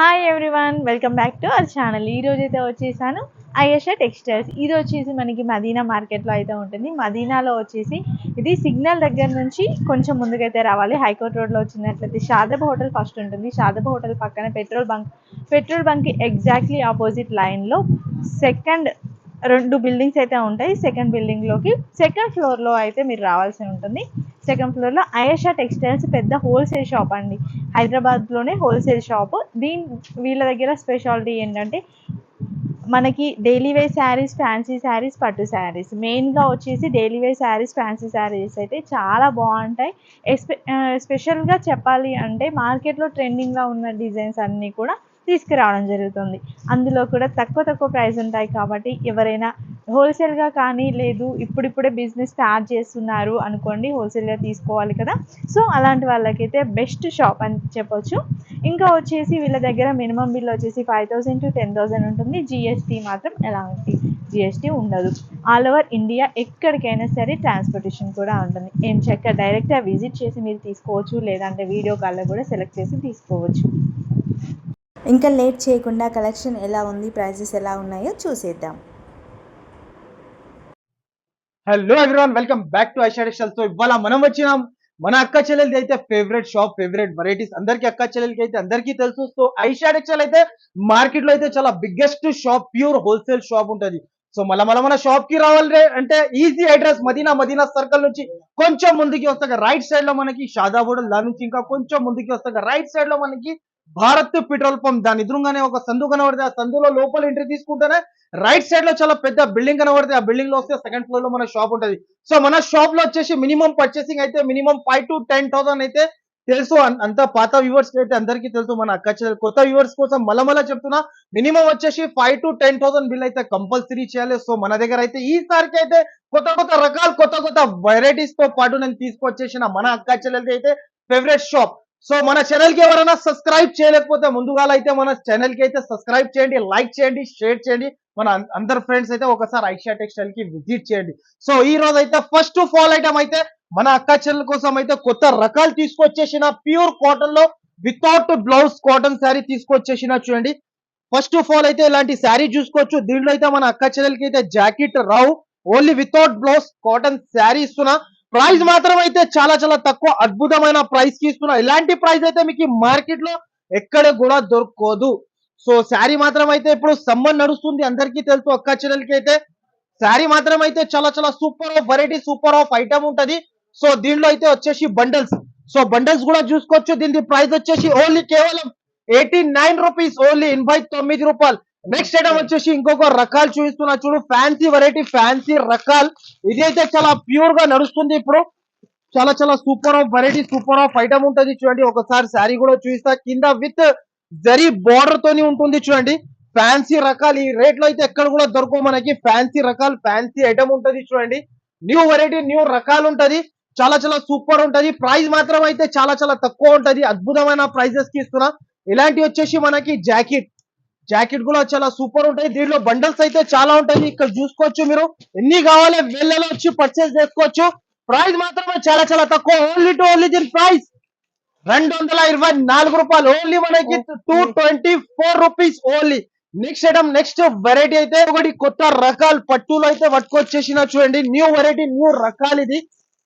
Hi everyone welcome back to our channel ఈ రోజు అయితే వచ్చేసాను ఐఎస్ఏ టెక్స్టైల్స్ ఇది వచ్చేసి మనకి మదీనా మార్కెట్లో అయితే ఉంటుంది. మదీనాలో వచ్చేసి ఇది సిగ్నల్ దగ్గర నుంచి కొంచెం ముందుకైతే రావాలి. హైకోర్ట్ రోడ్లో వచ్చినట్లయితే షాదబ్ హోటల్ ఫస్ట్ ఉంటుంది. షాదబ్ హోటల్ పక్కన petrol bunk. Petrol bunk exactly opposite లైన్లో సెకండ్ రెండు బిల్డింగ్స్ అయితే ఉంటాయి. సెకండ్ బిల్డింగ్లోకి సెకండ్ ఫ్లోర్లో అయితే మీరు రావాల్సి ఉంటుంది. సెకండ్ ఫ్లోర్లో అయేషా టెక్స్టైల్స్ పెద్ద హోల్సేల్ షాప్ అండి. హైదరాబాద్లోనే హోల్సేల్ షాప్. దీని వీళ్ళ దగ్గర స్పెషాలిటీ ఏంటంటే మనకి daily wear saris fancy saris పట్టు శారీస్. మెయిన్గా వచ్చేసి daily wear saris fancy saris అయితే చాలా బాగుంటాయి. ఎస్పె స్పెషల్గా చెప్పాలి అంటే మార్కెట్లో ట్రెండింగ్గా ఉన్న డిజైన్స్ అన్నీ కూడా తీసుకురావడం జరుగుతుంది. అందులో కూడా తక్కువ తక్కువ ప్రైస్ ఉంటాయి కాబట్టి ఎవరైనా హోల్సేల్గా కానీ లేదు ఇప్పుడిప్పుడే బిజినెస్ స్టార్ట్ చేస్తున్నారు అనుకోండి హోల్సేల్గా తీసుకోవాలి కదా. సో అలాంటి వాళ్ళకైతే బెస్ట్ షాప్ అని చెప్పొచ్చు. ఇంకా వచ్చేసి వీళ్ళ దగ్గర మినిమం బిల్ వచ్చేసి five thousand to ten thousand ఉంటుంది. జిఎస్టీ మాత్రం ఎలాంటి జిఎస్టీ ఉండదు. ఆల్ ఓవర్ ఇండియా ఎక్కడికైనా సరే ట్రాన్స్పోర్టేషన్ కూడా ఉంటుంది. ఏం చక్క డైరెక్ట్గా విజిట్ చేసి మీరు తీసుకోవచ్చు లేదంటే వీడియో కాల్లో కూడా సెలెక్ట్ చేసి తీసుకోవచ్చు. ఇంకా లేట్ చేయకుండా కలెక్షన్ ఎలా ఉంది ప్రైజెస్ ఎలా ఉన్నాయో చూసేద్దాం. Hello everyone welcome back to ఐషాడిషల్ so ఇవాళ మనం వచ్చినాం. మన అక్క చెల్లెలది అయితే ఫేవరెట్ షాప్ ఫేవరెట్ వెరైటీస్ అందరికి అక్క చెల్లెలకి అయితే అందరికీ తెలుసు. సో ఐషా అయితే మార్కెట్లో అయితే చాలా biggest shop pure wholesale shop ఉంటుంది. సో మళ్ళీ మళ్ళీ మన షాప్కి రావాలి అంటే easy address Madina Madina circle నుంచి కొంచెం ముందుకి వస్తాక రైట్ సైడ్లో మనకి షాదాబోడల్ దాని నుంచి ఇంకా కొంచెం ముందుకి వస్తాక రైట్ సైడ్లో మనకి భారత్ పెట్రోల్ పంప్. దాని ఎదురుగానే ఒక సందు కనబడితే ఆ సందులో లోపల ఎంట్రీ తీసుకుంటేనే రైట్ సైడ్లో చాలా పెద్ద బిల్డింగ్ కనబడితే ఆ బిల్డింగ్లో వస్తే సెకండ్ ఫ్లోర్లో మన షాప్ ఉంటుంది. సో మన షాప్లో వచ్చేసి మినిమం పర్చేసింగ్ అయితే minimum five to ten thousand అయితే తెలుసు. అంత పాత వ్యూవర్స్ అయితే అందరికీ తెలుసు. మన అక్క కొత్త వ్యూవర్స్ కోసం మళ్ళా మళ్ళా చెప్తున్నా. మినిమం వచ్చేసి five to ten thousand bill అయితే కంపల్సరీ చేయాలి. సో మన దగ్గర అయితే ఈసారికి అయితే కొత్త కొత్త రకాలు కొత్త కొత్త వెరైటీస్తో పాటు నేను తీసుకొచ్చేసిన మన అక్క అయితే ఫేవరెట్ షాప్ సో మన ఛానల్కి ఎవరైనా సబ్స్క్రైబ్ చేయలేకపోతే ముందుగా అయితే మన ఛానల్కి అయితే సబ్స్క్రైబ్ చేయండి లైక్ చేయండి షేర్ చేయండి. మన అందరు ఫ్రెండ్స్ అయితే ఒకసారి ఐషా టెక్స్టైల్కి విజిట్ చేయండి. సో ఈ రోజు అయితే ఫస్ట్ ఫాల్ ఐటమ్ అయితే మన అక్క చెల్లెల కోసం అయితే కొత్త రకాలు తీసుకొచ్చేసిన ప్యూర్ కాటన్లో వితౌట్ బ్లౌజ్ కాటన్ శారీ తీసుకొచ్చేసిన చూడండి. ఫస్ట్ ఆఫ్ ఆల్ అయితే ఇలాంటి శారీ చూసుకోవచ్చు. దీంట్లో అయితే మన అక్క చెల్లెలకి అయితే జాకెట్ రావు. Only without blouse cotton sari ఇస్తున్నా. ప్రైస్ మాత్రం అయితే చాలా చాలా తక్కువ అద్భుతమైన ప్రైస్కి ఇలాంటి ప్రైస్ అయితే మీకు మార్కెట్లో ఎక్కడ కూడా దొరకదు. సో శారీ మాత్రం అయితే ఇప్పుడు సమ్మర్ నడుస్తుంది. అందరికీ తెలుసు అక్క చెల్లెలకి అయితే శారీ మాత్రం అయితే చాలా చాలా super of variety super of item ఉంటది. సో దీంట్లో అయితే వచ్చేసి బండల్స్ సో బండల్స్ కూడా చూసుకోవచ్చు. దీని ప్రైస్ వచ్చేసి ఓన్లీ కేవలం ఎయిటీ నైన్ రూపీస్ ఓన్లీ ఎనభై తొమ్మిది రూపాయలు. నెక్స్ట్ ఐటమ్ వచ్చేసి ఇంకొక రకాలు చూపిస్తున్నా. చూడు ఫ్యాన్సీ వెరైటీ ఫ్యాన్సీ రకాలు. ఇది అయితే చాలా ప్యూర్గా నడుస్తుంది ఇప్పుడు. చాలా చాలా super of variety super of item ఉంటుంది చూడండి. ఒకసారి శారీ కూడా చూపిస్తా. కింద విత్ జరీ బార్డర్ తోని ఉంటుంది చూడండి. ఫ్యాన్సీ రకాలు. ఈ రేట్లో అయితే ఎక్కడ కూడా దొరకవు మనకి. ఫ్యాన్సీ రకాలు ఫ్యాన్సీ ఐటమ్ ఉంటది చూడండి. న్యూ వెరైటీ న్యూ రకాలు ఉంటది. చాలా చాలా సూపర్ ఉంటది. ప్రైస్ మాత్రం అయితే చాలా చాలా తక్కువ ఉంటది. అద్భుతమైన ప్రైజెస్కి ఇస్తున్నా. ఇలాంటి వచ్చేసి మనకి జాకెట్ జాకెట్ కూడా చాలా సూపర్ ఉంటాయి. దీంట్లో బండల్స్ అయితే చాలా ఉంటాయి. ఇక్కడ చూసుకోవచ్చు మీరు. ఎన్ని కావాలి వెళ్ళలో వచ్చి పర్చేస్ చేసుకోవచ్చు. ప్రైస్ మాత్రమే చాలా చాలా తక్కువ. ఓన్లీ టు ఓన్లీ దీని ప్రైస్ రెండు వందల ఇరవై నాలుగు రూపాయలు. ఓన్లీ మనకి two twenty four rupees only next item next variety అయితే ఒకటి కొత్త రకాలు పట్టులు అయితే పట్టుకొచ్చేసిన చూడండి. న్యూ వెరైటీ న్యూ రకాలు ఇది.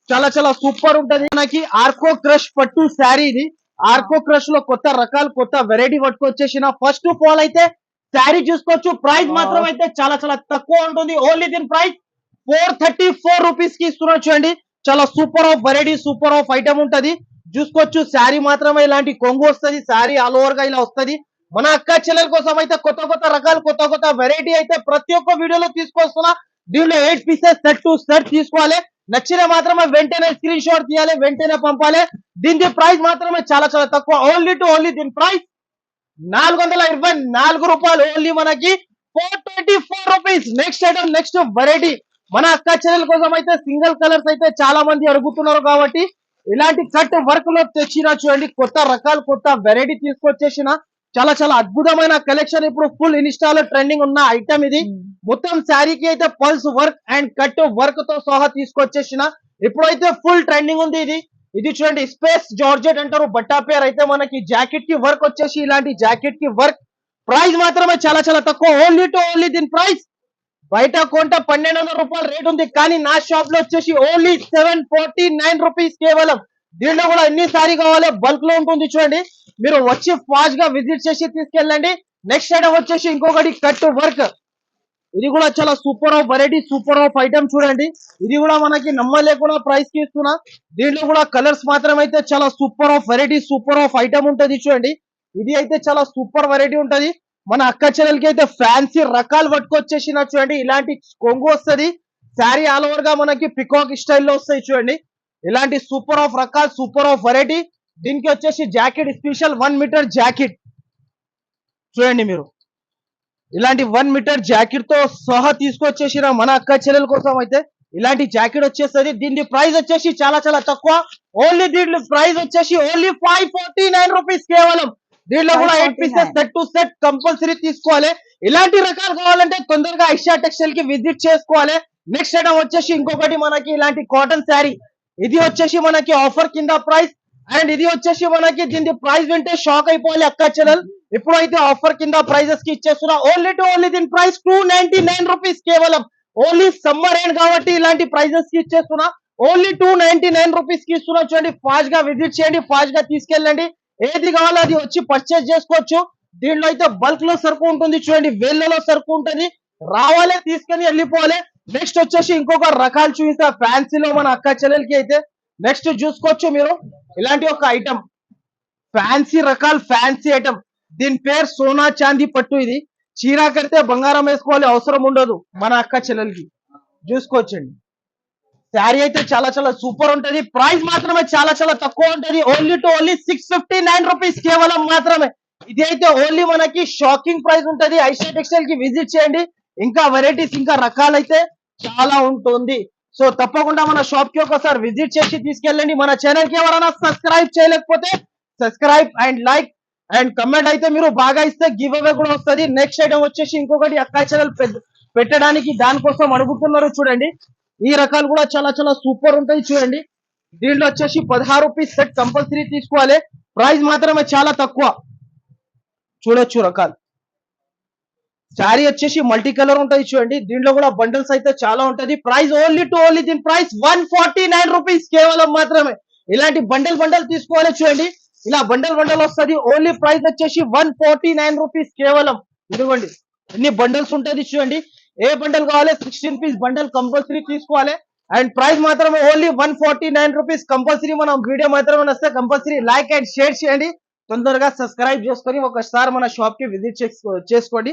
చాలా చాలా సూపర్ ఉంటది. మనకి ఆర్కో క్రష్ పట్టు శారీ ఇది. ఆర్కో క్రష్లో కొత్త రకాలు కొత్త వెరైటీ పట్టుకొచ్చేసిన ఫస్ట్ ఆఫ్ ఆల్ అయితే శారీ చూసుకోవచ్చు. ప్రైస్ మాత్రం అయితే చాలా చాలా తక్కువ ఉంటుంది. ఓన్లీ దీని ప్రైస్ ఫోర్ థర్టీ ఫోర్ రూపీస్కి ఇస్తున్నారు చూడండి. చాలా super of variety super of item ఉంటది. చూసుకోవచ్చు. శారీ మాత్రమే ఇలాంటి కొంగు వస్తది. శారీ ఆల్ ఓవర్గా ఇలా వస్తది. మన అక్క చెల్లెల కోసం అయితే కొత్త కొత్త రకాలు కొత్త కొత్త వెరైటీ అయితే ప్రతి ఒక్క వీడియోలో తీసుకొస్తున్నా. దీనిలో eight pieces set to set తీసుకోవాలి. నచ్చిన మాత్రమే వెంటనే స్క్రీన్ షాట్ తీయాలి వెంటనే పంపాలి. దీని ప్రైస్ మాత్రమే చాలా చాలా తక్కువ. ఓన్లీ టు ఓన్లీ దీని ప్రైస్ నాలుగు వందల ఇరవై నాలుగు రూపాయలు. ఓన్లీ మనకి four twenty four rupees next item next variety మన అక్క చెల్లెల కోసం అయితే సింగిల్ కలర్స్ అయితే చాలా మంది అడుగుతున్నారు కాబట్టి ఇలాంటి కట్ వర్క్లో తెచ్చిన చూడండి కొత్త రకాలు కొత్త వెరైటీ తీసుకొచ్చేసిన చాలా చాలా అద్భుతమైన కలెక్షన్. ఇప్పుడు ఫుల్ ఇన్స్టాలో ట్రెండింగ్ ఉన్న ఐటమ్ ఇది. మొత్తం శారీకి అయితే పల్స్ వర్క్ అండ్ కట్ వర్క్తో సహా తీసుకొచ్చేసిన. ఇప్పుడైతే ఫుల్ ట్రెండింగ్ ఉంది ఇది. ఇది చూడండి స్పేస్ జార్జెట్ అంటారు. బట్టా పేరు అయితే మనకి జాకెట్కి వర్క్ వచ్చేసి ఇలాంటి జాకెట్కి వర్క్ ప్రైస్ మాత్రమే చాలా చాలా తక్కువ. ఓన్లీ టు ఓన్లీ దీని ప్రైస్ బయట కొంట పన్నెండు వందల రూపాయల రేట్ ఉంది. కానీ నా షాప్లో వచ్చేసి only seven forty nine rupees కేవలం దీంట్లో కూడా ఎన్ని సారీ కావాలి బల్క్లో ఉంటుంది చూడండి. మీరు వచ్చి ఫాస్ట్గా విజిట్ చేసి తీసుకెళ్ళండి. నెక్స్ట్ ఐటమ్ వచ్చేసి ఇంకొకటి కట్ వర్క్ ఇది కూడా చాలా super of variety super of item చూడండి. ఇది కూడా మనకి నమ్మలేకుండా ప్రైస్కి ఇస్తున్నా. దీంట్లో కూడా కలర్స్ మాత్రం అయితే చాలా super of variety super of item ఉంటుంది చూడండి. ఇది అయితే చాలా సూపర్ వెరైటీ ఉంటది. మన అక్క చెల్లెలకి అయితే ఫ్యాన్సీ రకాలు పట్టుకొచ్చేసిన చూడండి. ఇలాంటి కొంగు వస్తది. శారీ ఆల్ ఓవర్గా మనకి పికాక్ స్టైల్లో వస్తాయి చూడండి. ఇలాంటి సూపర్ ఆఫ్ రకాలు సూపర్ ఆఫ్ వెరైటీ దీనికి వచ్చేసి jacket special one metre jacket. చూడండి మీరు. ఇలాంటి వన్ మీటర్ జాకెట్తో సహా తీసుకొచ్చేసిన మన అక్క చెల్లెల కోసం అయితే ఇలాంటి జాకెట్ వచ్చేస్తుంది. దీని ప్రైస్ వచ్చేసి చాలా చాలా తక్కువ. ఓన్లీ దీంట్లో ప్రైస్ వచ్చేసి only five forty nine rupees కేవలం. దీంట్లో కూడా eight pieces set to set compulsory తీసుకోవాలి. ఇలాంటి రకాలు కావాలంటే తొందరగా ఐషా టెక్స్టైల్కి విజిట్ చేసుకోవాలి. నెక్స్ట్ ఐటమ్ వచ్చేసి ఇంకొకటి మనకి ఇలాంటి కాటన్ శారీ ఇది వచ్చేసి మనకి ఆఫర్ కింద ప్రైస్ అండ్ ఇది వచ్చేసి మనకి దీని ప్రైస్ వింటే షాక్ అయిపోవాలి అక్క చెల్లెల్. ఇప్పుడైతే ఆఫర్ కింద ప్రైజెస్కి ఇచ్చేస్తున్నా ఓన్లీ టు ఓన్లీ దీని price two ninety nine rupees కేవలం. ఓన్లీ సమ్మర్ ఎండ్ కాబట్టి ఇలాంటి ప్రైజెస్కి ఇచ్చేస్తున్నా. ఓన్లీ టూ నైన్టీ నైన్ రూపీస్కి ఇస్తున్నా చూడండి ఫాస్ట్గా విజిట్ చేయండి ఫాస్ట్గా తీసుకెళ్ళండి. ఏది కావాలో అది వచ్చి పర్చేస్ చేసుకోవచ్చు. దీంట్లో అయితే బల్క్లో సరుకు ఉంటుంది చూడండి వేళ్ళలో సరుకు ఉంటుంది. రావాలి తీసుకొని వెళ్ళిపోవాలి. నెక్స్ట్ వచ్చేసి ఇంకొక రకాలు చూపిస్తా. ఫ్యాన్సీలో మన అక్క చెల్లెలకి అయితే నెక్స్ట్ చూసుకోవచ్చు మీరు. ఇలాంటి ఒక ఐటమ్ ఫ్యాన్సీ రకాల ఫ్యాన్సీ ఐటమ్ దీని పేరు సోనా చాందీ పట్టు ఇది. చీర కడితే బంగారం వేసుకోవాలి అవసరం ఉండదు మన అక్క చెల్లెలకి. చూసుకోవచ్చండి. శారీ అయితే చాలా చాలా సూపర్ ఉంటది. ప్రైస్ మాత్రమే చాలా చాలా తక్కువ ఉంటది. Only to only six fifty nine rupees కేవలం మాత్రమే. ఇది అయితే ఓన్లీ మనకి షాకింగ్ ప్రైస్ ఉంటది. ఐషియా టెక్స్టైల్కి విజిట్ చేయండి. ఇంకా వెరైటీస్ ఇంకా రకాలైతే చాలా ఉంటుంది. సో తప్పకుండా మన షాప్కి ఒకసారి విజిట్ చేసి తీసుకెళ్ళండి. మన ఛానల్కి ఎవరైనా సబ్స్క్రైబ్ చేయలేకపోతే subscribe and like and comment అయితే మీరు బాగా ఇస్తే గివ్ అవే కూడా వస్తుంది. నెక్స్ట్ ఐటమ్ వచ్చేసి ఇంకొకటి అక్క ఛానల్ పెట్టడానికి దానికోసం అడుగుతున్నారు చూడండి. ఈ రకాలు కూడా చాలా చాలా సూపర్ ఉంటాయి చూడండి. దీంట్లో వచ్చేసి పదహారు రూపీస్ సెట్ కంపల్సరీ తీసుకోవాలి. ప్రైస్ మాత్రమే చాలా తక్కువ. చూడొచ్చు రకాలు. శారీ వచ్చేసి మల్టీ కలర్ ఉంటుంది చూడండి. దీంట్లో కూడా బండిల్స్ అయితే చాలా ఉంటది ప్రైస్ ఓన్లీ టు ఓన్లీ దీని price one forty nine rupees కేవలం మాత్రమే. ఇలాంటి బండల్ బండల్ తీసుకోవాలి చూడండి. ఇలా బండల్ బండల్ వస్తది. ఓన్లీ ప్రైస్ వచ్చేసి వన్ ఫార్టీ నైన్ రూపీస్ కేవలం. ఇదిగోండి. ఎన్ని బండల్స్ ఉంటుంది చూడండి. ఏ బండల్ కావాలి? సిక్స్టీన్ పీస్ బండల్ కంపల్సరీ తీసుకోవాలి. అండ్ ప్రైస్ మాత్రమే only one forty nine rupees compulsory మనం వీడియో మాత్రమే వస్తే కంపల్సరీ లైక్ అండ్ షేర్ చేయండి. తొందరగా సబ్స్క్రైబ్ చేసుకొని ఒకసారి మన షాప్కి విజిట్ చేసుకోండి.